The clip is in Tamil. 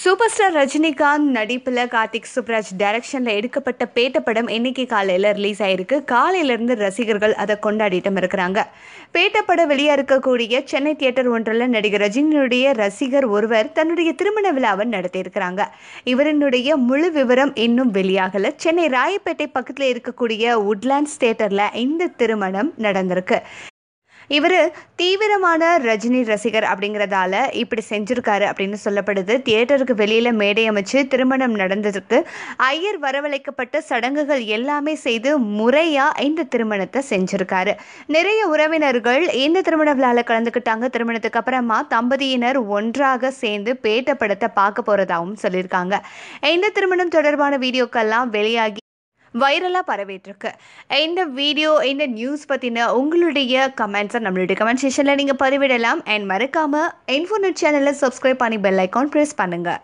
சூப்பர் ஸ்டார் ரஜினிகாந்த் நடிப்பில் கார்த்திக் சுப்ராஜ் டைரக்ஷனில் எடுக்கப்பட்ட பேட்ட படம் இன்னைக்கு காலையில் ரிலீஸ் ஆயிருக்கு. காலையிலேருந்து ரசிகர்கள் அதை கொண்டாடிட்டும் இருக்கிறாங்க. பேட்ட படம் வெளியாக இருக்கக்கூடிய சென்னை தியேட்டர் ஒன்றில் நடிகர் ரஜினியுடைய ரசிகர் ஒருவர் தன்னுடைய திருமண விழாவை நடத்தியிருக்கிறாங்க இவரினுடைய முழு விவரம் இன்னும் வெளியாகலை. சென்னை ராயப்பேட்டை பக்கத்தில் இருக்கக்கூடிய உட்லாண்ட்ஸ் தியேட்டரில் இந்த திருமணம் நடந்திருக்கு. இவர் தீவிரமான ரஜினி ரசிகர் அப்படிங்கிறதால இப்படி செஞ்சுருக்காரு அப்படின்னு சொல்லப்படுது. தியேட்டருக்கு வெளியில் மேடை அமைச்சு திருமணம் நடந்ததுக்கு ஐயர் வரவழைக்கப்பட்ட சடங்குகள் எல்லாமே செய்து முறையாக இந்த திருமணத்தை செஞ்சுருக்காரு. நிறைய உறவினர்கள் இந்த திருமண விழாவில் கலந்துக்கிட்டாங்க. திருமணத்துக்கு அப்புறமா தம்பதியினர் ஒன்றாக சேர்ந்து பேட்ட படத்தை பார்க்க போகிறதாகவும் சொல்லியிருக்காங்க. இந்த திருமணம் தொடர்பான வீடியோக்கள்லாம் வெளியாகி வைரலாக பரவிட்டுருக்கு. இந்த வீடியோ இந்த நியூஸ் பற்றின உங்களுடைய கமெண்ட்ஸை நம்மளுடைய கமெண்ட் செஷனில் நீங்கள் பதிவிடலாம். அண்ட் மறக்காமல் இன்ஃபோனட் சேனலை சப்ஸ்கிரைப் பண்ணி பெல் ஐக்கான் ப்ரெஸ் பண்ணுங்கள்